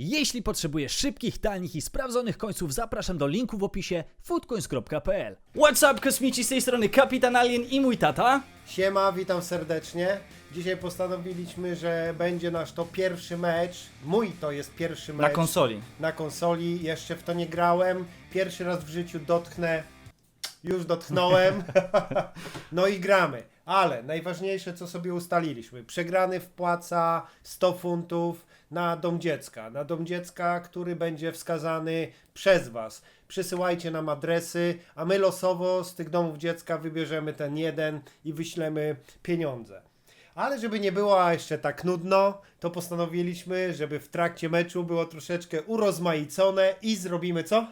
Jeśli potrzebujesz szybkich, tanich i sprawdzonych końców, zapraszam do linku w opisie foodcoins.pl What's up, kosmici, z tej strony Kapitan Alien i mój tata. Siema, witam serdecznie. Dzisiaj postanowiliśmy, że będzie nasz to pierwszy mecz. Mój to jest pierwszy mecz. Na konsoli. Na konsoli. Jeszcze w to nie grałem. Pierwszy raz w życiu dotknę. Już dotknąłem. no i gramy. Ale najważniejsze, co sobie ustaliliśmy. Przegrany wpłaca 100 funtów na dom dziecka. Na dom dziecka, który będzie wskazany przez Was. Przysyłajcie nam adresy, a my losowo z tych domów dziecka wybierzemy ten jeden i wyślemy pieniądze. Ale żeby nie było jeszcze tak nudno, to postanowiliśmy, żeby w trakcie meczu było troszeczkę urozmaicone i zrobimy co?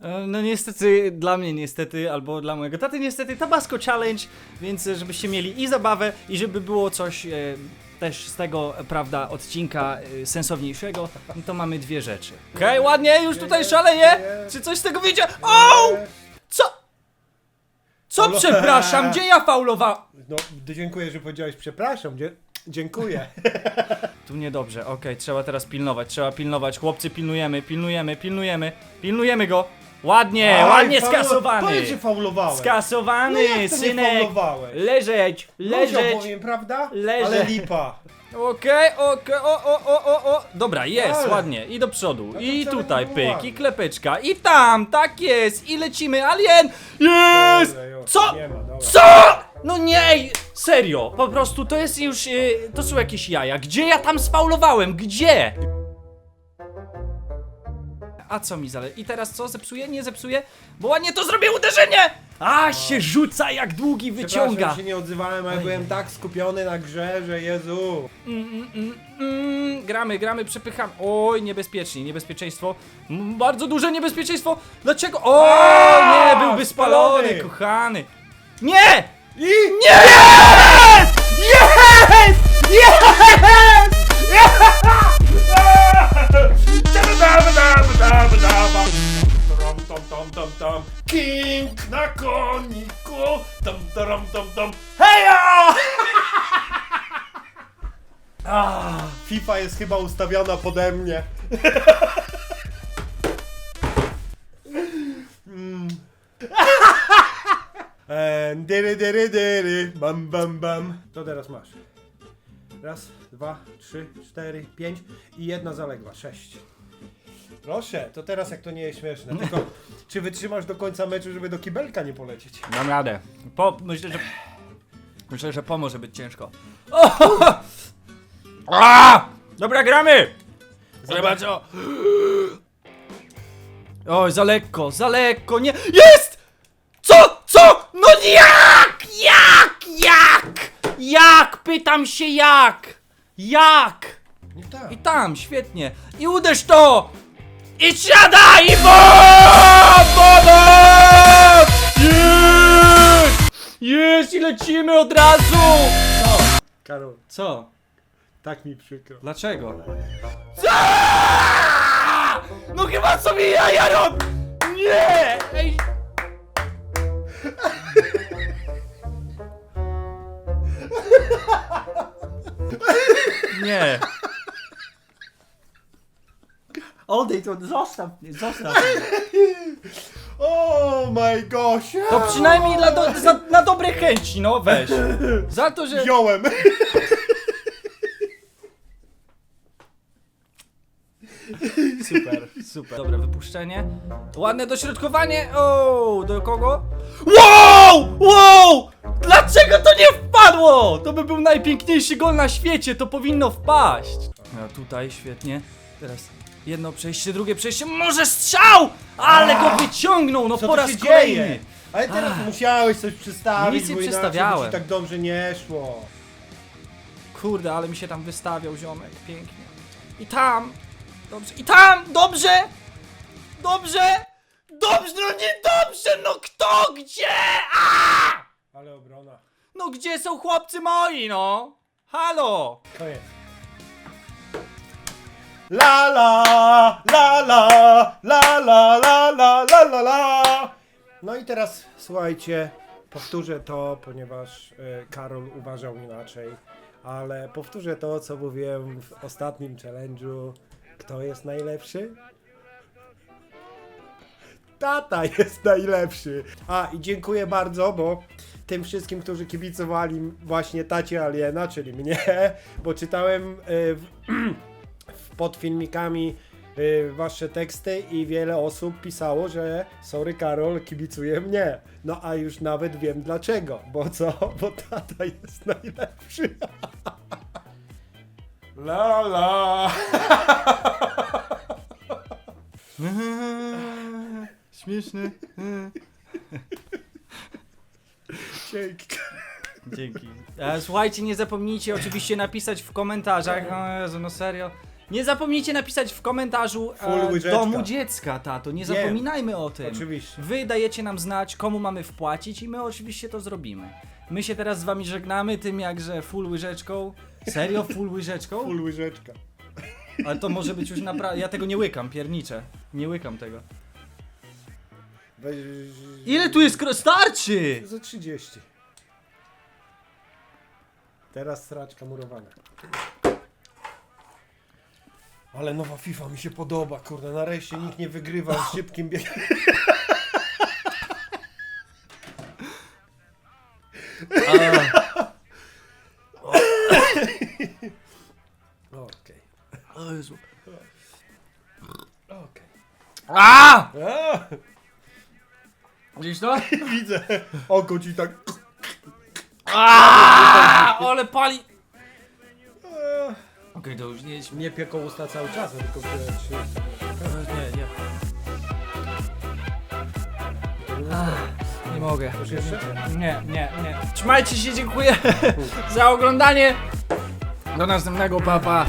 E, No niestety, dla mnie niestety, albo dla mojego taty niestety, Tabasco Challenge, więc e, żebyście mieli i zabawę, i żeby było coś e, też z tego, e, prawda, odcinka e, sensowniejszego, no to mamy dwie rzeczy. Okej, ładnie, już tutaj szaleje! Czy coś z tego wyjdzie? O! Co? Co przepraszam, gdzie ja faulowałem? No, dziękuję, że powiedziałeś przepraszam. Dzie- dziękuję. Tu niedobrze, okej, trzeba teraz pilnować, trzeba pilnować, chłopcy pilnujemy, pilnujemy, pilnujemy, pilnujemy go. Ładnie, Aj, ładnie faulu- skasowany. Powiedz, że faulowałem. Skasowany, No jak to nie synek. faulowałeś? Leżeć, Ludziom leżeć. powiem, prawda? Leżeć. Ale lipa. Okej, okej, o, o, o, o, o. Dobra, jest, Ale. ładnie. I do przodu. No to I wcale tutaj nie było pyk, ładnie. i klepeczka. I tam, tak jest. I lecimy, alien. Jest! Dobra, już, Co? Nie ma, dobra. Co? No nie, serio, po prostu to jest już, y, to są jakieś jaja. Gdzie ja tam sfaulowałem? Gdzie? A co mi zale? I teraz co? Zepsuje? Nie zepsuje? Bo ładnie to zrobię uderzenie! A, się rzuca jak długi Przepraszam, wyciąga. że się nie odzywałem, ale byłem tak skupiony na grze, że Jezu. Mm, mm, mm, mm, gramy, gramy, przepychamy. Oj, niebezpiecznie, niebezpieczeństwo. Mm, Bardzo duże niebezpieczeństwo. Dlaczego? O, nie, byłby spalony, spalony. kochany. Nie! I Nie! Ah, FIFA jest chyba ustawiona pode mnie. Mm. And dyry, dyry, dyry. Bam, bam, bam. To teraz masz. Raz, dwa, trzy, cztery, pięć i jedna zaległa. Sześć. Proszę, to teraz jak to nie jest śmieszne. Tylko czy wytrzymasz do końca meczu, żeby do kibelka nie polecieć? Dam radę. Po, myślę, że... Myślę, że pomoże być ciężko. O! A! Dobra, gramy! Zobacz o. Oj, za lekko, za lekko, nie... Jest! Co? Co? No jak? Jak? Jak? Jak? Pytam się jak? Jak? Nie tak. I tam, świetnie. I uderz to! I siadaj! I bom! Pomoc! Jest! Jest! I lecimy od razu! Co? Karol, Co? Tak mi przykro. Dlaczego? Co? No chyba sobie jaja rob... Nie! Ej! Nie. Odejdź, to zostaw mnie, zostaw mnie. Oh my gosh! To przynajmniej dla do, za, na dobre chęci, no weź. Za to, że... Wziąłem! Super, super. Dobre wypuszczenie. Ładne dośrodkowanie. O, do kogo? Wow! Wow! Dlaczego to nie wpadło? To by był najpiękniejszy gol na świecie, to powinno wpaść. No tutaj, świetnie. Teraz jedno przejście, drugie przejście, może strzał! Ale go wyciągnął, no Co po tu raz się kolejny. dzieje? Ale teraz musiałeś coś przystawić, Nic nie bo inaczej przystawiałem. by ci tak dobrze nie szło. Kurde, ale mi się tam wystawiał ziomek, pięknie. I tam, dobrze, i tam, dobrze, dobrze, dobrze, no nie dobrze, no kto, gdzie, a! Ale obrona. No gdzie są chłopcy moi, no? Halo! Koniec. La la, la la, la la, la la, la la la. No i teraz słuchajcie, powtórzę to, ponieważ e, Karol uważał inaczej, ale powtórzę to, co mówiłem w ostatnim challenge'u. Kto jest najlepszy? Tata jest najlepszy. A i dziękuję bardzo, bo tym wszystkim, którzy kibicowali właśnie tacie Aliena, czyli mnie, bo czytałem y, pod filmikami y, wasze teksty i wiele osób pisało, że sorry Karol, kibicuje mnie. No a już nawet wiem dlaczego. Bo co? Bo tata jest najlepszy. La la. Śmieszny. Dzięki. Dzięki. E, słuchajcie, nie zapomnijcie oczywiście napisać w komentarzach. O Jezu, no serio. Nie zapomnijcie napisać w komentarzu Full e, łyżeczka. domu dziecka, tato. Nie Wiem. zapominajmy o tym. Oczywiście. Wy dajecie nam znać, komu mamy wpłacić i my oczywiście to zrobimy. My się teraz z wami żegnamy tym jakże full łyżeczką. Serio full łyżeczką? Full łyżeczka. Ale to może być już naprawdę... Ja tego nie łykam, pierniczę. Nie łykam tego. Weź... Ile tu jest kro... Starczy! Za 30. Teraz straczka murowana. Ale nowa FIFA mi się podoba, kurde, nareszcie nikt nie wygrywa z szybkim biegiem. Okej, O Jezu. okej. A! A, Widzisz to? Widzę, oko ci tak... A! Ale pali! Okej, to już nie jedźmy. Nie pieką usta cały czas, tylko trzy... Nie, nie. Nie mogę. Już jeszcze? Nie, nie, nie. Trzymajcie się, dziękuję za oglądanie. Do następnego, papa.